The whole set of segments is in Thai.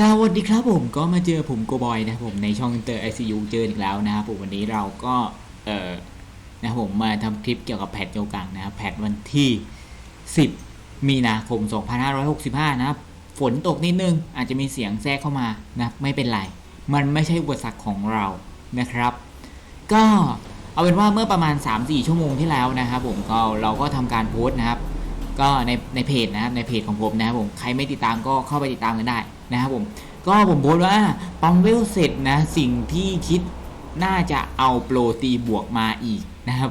สวัสดีครับผมก็มาเจอผมโกบอยนะผมในช่องอินเตอร์ไอซียูเจออีกแล้วนะครับผมวันนี้เราก็เออนะผมมาทำคลิปเกี่ยวกับแพทโยกังนะครับแพทวันที่ 10 มีนาคม 2565 นะครับฝนตกนิดนึงอาจจะมีเสียงแทรกเข้ามานะไม่เป็นไร มันไม่ใช่อุปสรรคของเรานะครับ ก็เอาเป็นว่าเมื่อประมาณ 3-4 ชั่วโมงที่แล้วนะครับผมก็เราก็ทำการโพสต์นะครับ ก็ในในเพจนะครับในเพจของผมนะครับผมใครไม่ติดตามก็เข้าไปติดตามกันได้ นะครับผม ก็ผมโพสต์ว่าปั๊มเวลเสร็จนะ สิ่งที่คิดน่าจะเอาโปรตีบวกมาอีกนะครับ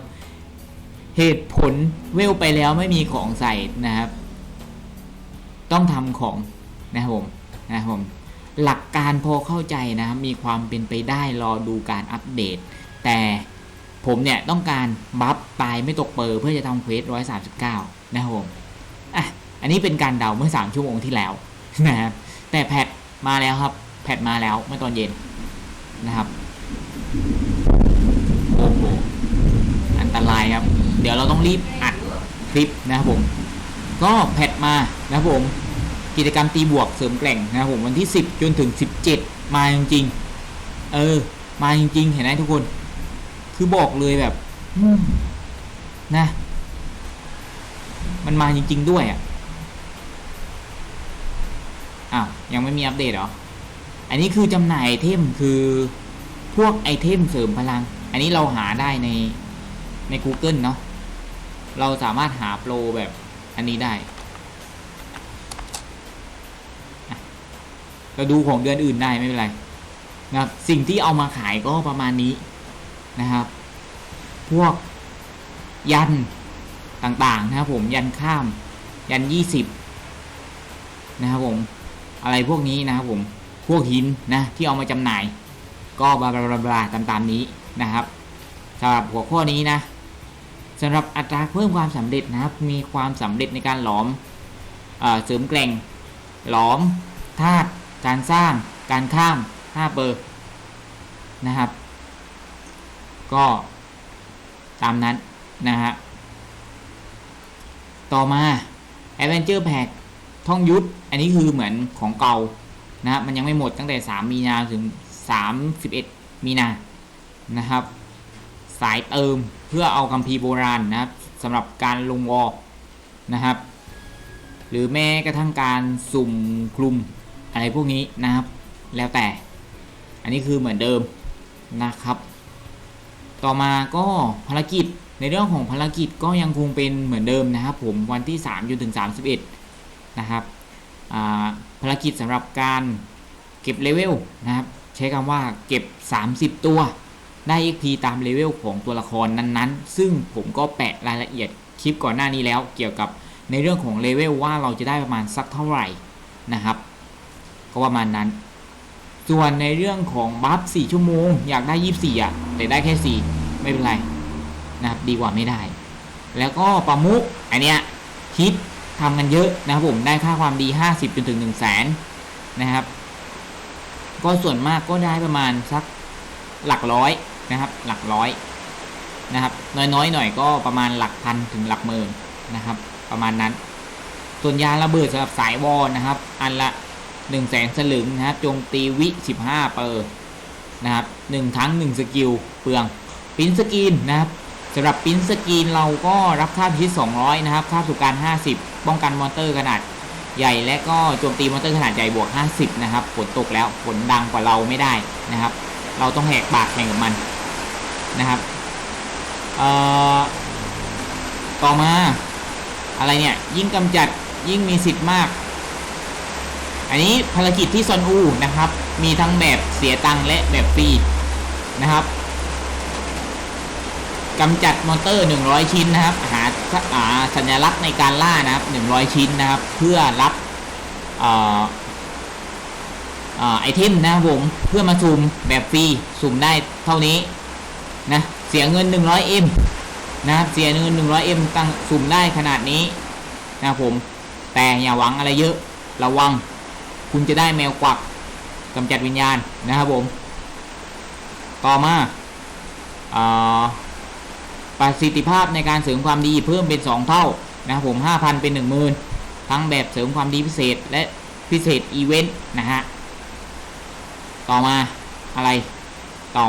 เหตุผลเวลไปแล้วไม่มีของใส่นะครับ ต้องทำของนะครับผมนะครับผมหลักการพอเข้าใจนะครับมีความเป็นไปได้รอดูการอัปเดต แต่ผมเนี่ยต้องการบัฟตายไม่ตกเปอร์เพื่อจะทำเควสร้อยสามสิบเก้านะครับผมอะอันนี้เป็นการเดาเมื่อ3ชั่วโมงที่แล้วนะครับ แต่แพทมาแล้วครับ แพทมาแล้วเมื่อตอนเย็นนะครับโอ้โหอันตรายครับ เดี๋ยวเราต้องรีบอัดคลิปนะครับผม ก็แพทมานะครับผมกิจกรรมตีบวกเสริมแกร่งนะครับผมวันที่ 10 จนถึง 17 มาจริงๆ เออ มาจริงๆ เห็นไหมทุกคน คือบอกเลยแบบนะ มันมาจริง ๆ ด้วยอะ อ้าวยังไม่มีอัปเดตเหรอ อันนี้คือจำหน่ายไอเทมคือพวกไอเทมเสริมพลัง อันนี้เราหาได้ในใน Google เนาะเราสามารถหาโปรแบบอันนี้ได้ เราดูของเดือนอื่นได้ไม่เป็นไรนะครับสิ่งที่เอามาขายก็ประมาณนี้นะครับ พวกยันต่างๆนะครับผมยันข้ามยันยี่สิบนะครับผม อะไรพวกนี้นะครับผมพวกหินนะที่เอามาจำหน่าย ก็บลาบลาบลาบลาตามๆนี้นะครับสำหรับหัวข้อนี้นะสำหรับอัตราเพิ่มความสำเร็จนะครับ มีความสำเร็จในการหลอมเอเสริมแกร่งหลอมธาตุการสร้างการข้าม5เปอร์นะครับ ก็ตามนั้นนะฮะต่อมา Adventure Pack ท่องยุทธอันนี้คือเหมือนของเก่านะครับมันยังไม่หมดตั้งแต่ 3 มีนาถึง 31 มีนานะครับ สายเติมเพื่อเอาคัมภีร์โบราณนะครับสำหรับการลงวอนะครับ หรือแม้กระทั่งการสุ่มคลุมอะไรพวกนี้นะครับ แล้วแต่ อันนี้คือเหมือนเดิมนะครับ ต่อมาก็ภารกิจในเรื่องของภารกิจก็ยังคงเป็นเหมือนเดิมนะครับ ผมวันที่3จนถึง31 นะครับภารกิจสำหรับการเก็บเลเวลนะครับใช้คำว่าเก็บ 30 ตัวได้ XP ตามเลเวลของตัวละครนั้นๆ ซึ่งผมก็แปะรายละเอียดคลิปก่อนหน้านี้แล้ว เกี่ยวกับในเรื่องของเลเวลว่าเราจะได้ประมาณสักเท่าไหร่นะครับก็ประมาณนั้น ส่วนในเรื่องของบัฟ4ชั่วโมง อยากได้ 24อะแต่ได้แค่ 4 ไม่เป็นไรนะครับดีกว่าไม่ได้ แล้วก็ประมุกอันเนี้ยฮิต ทำกันเยอะนะครับผมได้ค่าความดี 50จนถึง1 0 0 0 0แสนนะครับ ก็ส่วนมากก็ได้ประมาณสักหลักร้อยนะครับ หลักร้อยนะครับ น้อยๆหน่อยก็ประมาณหลักพันถึงหลักหมื่นนะครับ ประมาณนั้น ส่วนยาระเบิดสำหรับสายวอลนะครับ อันละ1 0 0 0 0แสนสลึงนะครับโจมตีวิ 15 เปอร์นะครับ1ครั้ง1สกิลเปลืองปิ้นสกรีนนะครับ สำหรับปิ้นสกรีนเราก็รับค่าพิษ200 นะครับ ค่าสุการ 50 ป้องกันมอนเตอร์ขนาดใหญ่และก็โจมตีมอนเตอร์ขนาดใหญ่บวก 50 นะครับฝนตกแล้วฝนดังกว่าเราไม่ได้นะครับ เราต้องแหกปากแข่งกับมันนะครับเอ่อต่อมาอะไรเนี่ยยิ่งกำจัดยิ่งมีสิทธิ์มาก อันนี้ภารกิจที่ซอนอูนะครับ มีทั้งแบบเสียตังค์และแบบฟรีนะครับ กำจัดมอนเตอร์ 100 ชิ้นนะครับ หาาสัญลักษณ์ในการล่านะครับ 100 ชิ้นนะครับ เพื่อรับไอเทมนะครับผม เพื่อมาสุ่มแบบฟรีสุ่มได้เท่านี้นะเสียเงิน 100M นะครับเสียเงิน 100M ตั้งสุ่มได้ขนาดนี้นะครับผมแต่อย่าหวังอะไรเยอะระวัง คุณจะได้แมวกวักกำจัดวิญญาณนะครับผม ต่อมา ประสิทธิภาพในการเสริมความดีเพิ่มเป็น 2 เท่านะครับผม 5,000 เป็น 10,000 ทั้งแบบเสริมความดีพิเศษและพิเศษอีเวนต์นะฮะ ต่อมาอะไรต่อ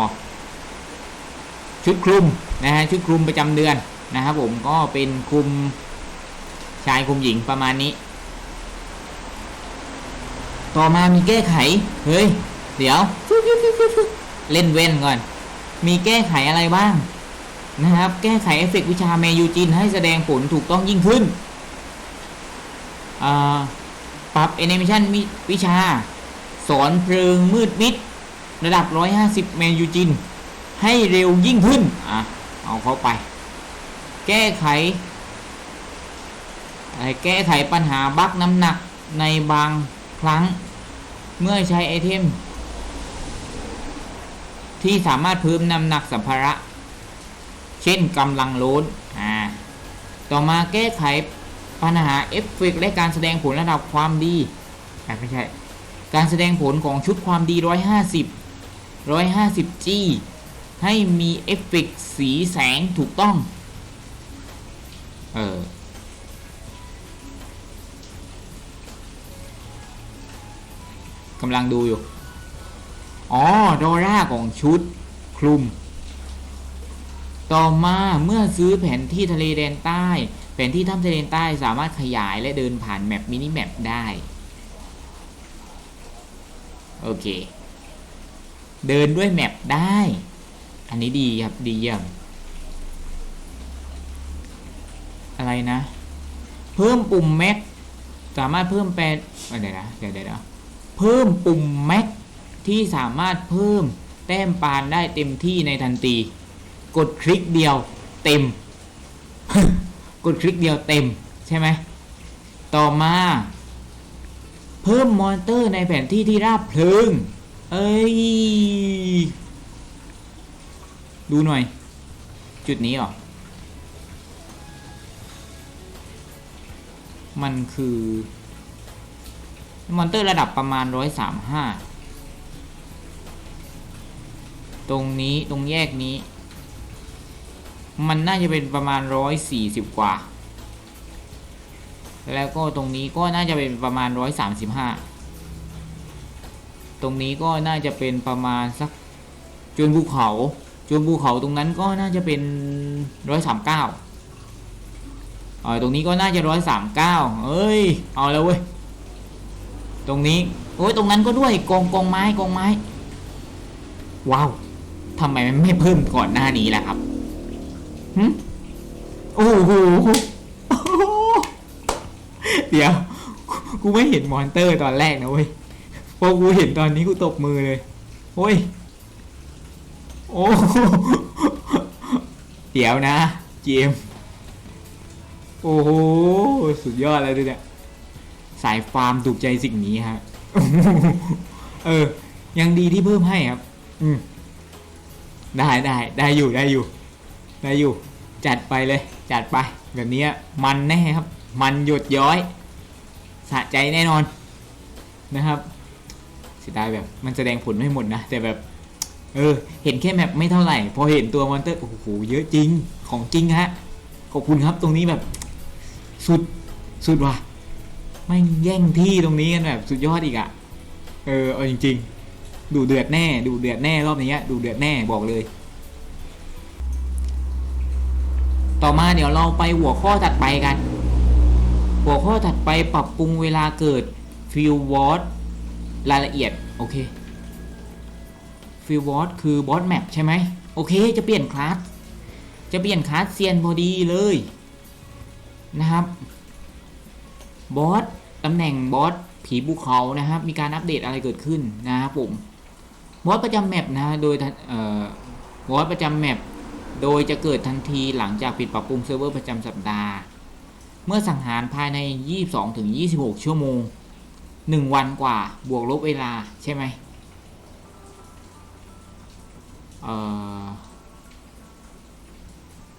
ชุดคลุมนะฮะชุดคลุมประจำเดือนนะครับผมก็เป็นคลุมชายคลุมหญิงประมาณนี้ ต่อมามีแก้ไข เฮ้ย เดี๋ยว เล่นเว้นก่อน มีแก้ไขอะไรบ้าง นะครับ แก้ไขเอฟเฟกต์วิชาเมยูจินให้แสดงผลถูกต้องยิ่งขึ้น ปรับแอนิเมชันวิชา สอนเพลิงมืดมิด ระดับ 150 เมยูจิน ให้เร็วยิ่งขึ้น อะ เอาเข้าไป แก้ไข แก้ไขปัญหาบั๊กน้ำหนักในบางครั้ง เมื่อใช้ไอเทม ที่สามารถเพิ่มน้ำหนักสัมภาระ เช่นกำลังล้นอ่าต่อมาแก้ไขปัญหาเอฟเฟกต์และการแสดงผลระดับความดีไม่ใช่ การแสดงผลของชุดความดี 150 150G ให้มีเอฟเฟกต์สีแสงถูกต้อง เออกำลังดูอยู่ อ๋อ ดอร่าของชุดคลุม ต่อมาเมื่อซื้อแผนที่ทะเลแดนใต้ แผนที่ถ้ำทะเลแดนใต้สามารถขยายและเดินผ่านแมปมินิแมปได้ โอเค เดินด้วยแมปได้ อันนี้ดีครับดีเยี่ยมอะไรนะ เพิ่มปุ่มแม็กสามารถเพิ่มแปลเดี๋ยวนะเดี๋ยวเดี๋ยวเพิ่มปุ่มแม็กที่สามารถเพิ่มแต้มปานได้เต็มที่ในทันที กดคลิกเดียวเต็ม กดคลิกเดียวเต็มใช่ไหมต่อมา เพิ่มมอนเตอร์ในแผนที่ที่ราบเพลิง เอ้ย ดูหน่อย จุดนี้หรอ มันคือ มอนเตอร์ระดับประมาณร้อยสามห้าตรงนี้ตรงแยกนี้ มันน่าจะเป็นประมาณร้อยสี่สิบกว่า แล้วก็ตรงนี้ก็น่าจะเป็นประมาณร้อยสามสิบห้าตรงนี้ก็น่าจะเป็นประมาณสักจนภูเขาจนภูเขาตรงนั้นก็น่าจะเป็นร้อยสามเก้าเออตรงนี้ก็น่าจะร้อยสามเก้าเอ้ย เอาแล้วเว้ย ตรงนี้ โอ้ย ตรงนั้นก็ด้วยกองกองไม้กองไม้ ว้าว ทำไมมันไม่เพิ่มก่อนหน้านี้ล่ะครับ หึโอ้โห เดี๋ยว กูไม่เห็นมอนเตอร์ตอนแรกนะเว้ย พอกูเห็นตอนนี้กูตบมือเลย โอ้ย โอ้เดี๋ยวนะเจมโอ้โห สุดยอดเลยดูเนี่ย สายฟาร์มถูกใจสิ่งนี้ฮะ เออ ยังดีที่เพิ่มให้ครับ อืมได้ได้ได้อยู่ได้อยู่ ได้อยู่จัดไปเลยจัดไปแบบนี้มันแน่ครับ มันหยดย้อยสะใจแน่นอนนะครับเสียดายแบบมันแสดงผลไม่หมดนะ แต่แบบเออเห็นแค่แมปไม่เท่าไหร่ พอเห็นตัวมอนเตอร์โอ้โหเยอะจริงของจริงฮะขอบคุณครับตรงนี้แบบสุดสุดว่ะไม่แย่งที่ตรงนี้กันแบบสุดยอดอีกอะเออเอาจริง ๆ ดูเดือดแน่ ดูเดือดแน่รอบนี้ดูเดือดแน่บอกเลย ต่อมาเดี๋ยวเราไปหัวข้อถัดไปกัน หัวข้อถัดไปปรับปรุงเวลาเกิดฟิลวอตรายละเอียด โอเคฟิลวอตคือบอสแมปใช่ไหมโอเค จะเปลี่ยนคลาสจะเปลี่ยนคลาสเซียนพอดีเลยนะครับบอสตำแหน่งบอสผีภูเขานะครับ มีการอัปเดตอะไรเกิดขึ้นนะครับผมบอสประจำแมปนะโดยบอสประจำแมป โดยจะเกิดทันทีหลังจากปิดปรับปรุงเซิร์ฟเวอร์ประจำสัปดาห์ เมื่อสังหารภายใน 22ถึง26 ชั่วโมง 1 วันกว่าบวกลบเวลาใช่ไหม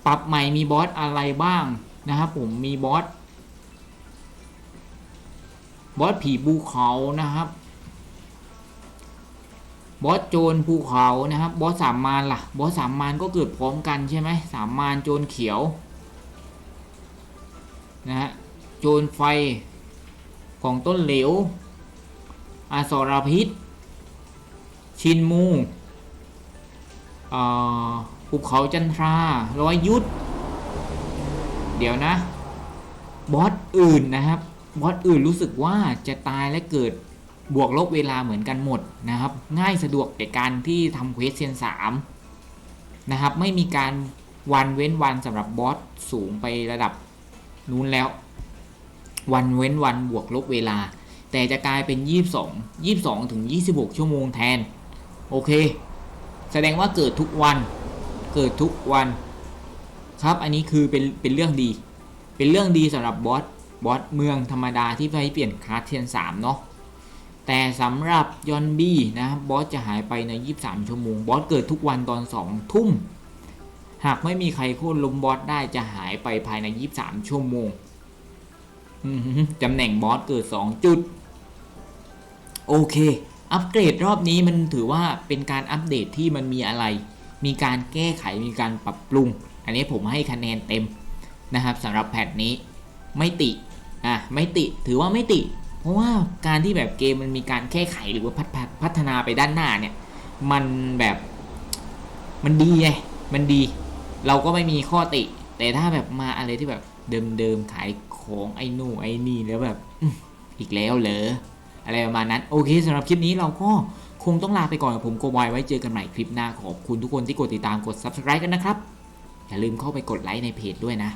ปรับใหม่มีบอสอะไรบ้างนะครับผมมีบอสบอสผีภูเขานะครับ บอสโจรภูเขานะครับบอสสามมารล่ะบอสสามมารก็เกิดพร้อมกันใช่ไหมสามมารโจรเขียวนะฮะโจรไฟของต้นเหลวอสรพิษ ชินมูอ่อภูเขาจันทราร้อยยุทธเดี๋ยวนะ บอสอื่นนะครับ บอสอื่นรู้สึกว่าจะตายและเกิด บวกลบเวลาเหมือนกันหมดนะครับ ง่ายสะดวกแก่การที่ทำเควสเซียนสามนะครับ ไม่มีการวันเว้นวันสำหรับบอสสูงไประดับนู้นแล้ว วันเว้นวันบวกลบเวลา แต่จะกลายเป็น 22 22 ถึง 26 ชั่วโมงแทน โอเค แสดงว่าเกิดทุกวันเกิดทุกวันครับอันนี้คือเป็นเป็นเรื่องดี เป็นเรื่องดีสำหรับบอสบอสเมืองธรรมดาที่ไปเปลี่ยนคลาสเทียน3เนาะ แต่สำหรับยอนบี้นะครับบอสจะหายไปใน 23 ชั่วโมง บอสเกิดทุกวันตอน 2 ทุ่ม หากไม่มีใครโค่นล้มบอสได้จะหายไปภายใน 23 ชั่วโมงตำแหน่งบอสเกิด 2 จุด โอเค อัปเกรดรอบนี้มันถือว่าเป็นการอัปเดตที่มันมีอะไร มีการแก้ไขมีการปรับปรุง อันนี้ผมให้คะแนนเต็มนะครับสำหรับแพทนี้ไม่ติ อะไม่ติถือว่าไม่ติ ราะว่าการที่แบบเกมมันมีการแก้ไขหรือว่าพัฒพัฒนาไปด้านหน้าเนี่ย มันแบบมันดีไงมันดี เราก็ไม่มีข้อติ แต่ถ้าแบบมาอะไรที่แบบเดิมๆขายของไอ้นู่นไอ้นี่แล้วแบบอีกแล้วเหรออะไรประมาณนั้น โอเคสำหรับคลิปนี้เราก็คงต้องลาไปก่อนผมโกบอยไว้เจอกันใหม่คลิปหน้าขอบคุณทุกคนที่กดติดตามกด subscribe กันนะครับ อย่าลืมเข้าไปกดไลค์ในเพจด้วยนะ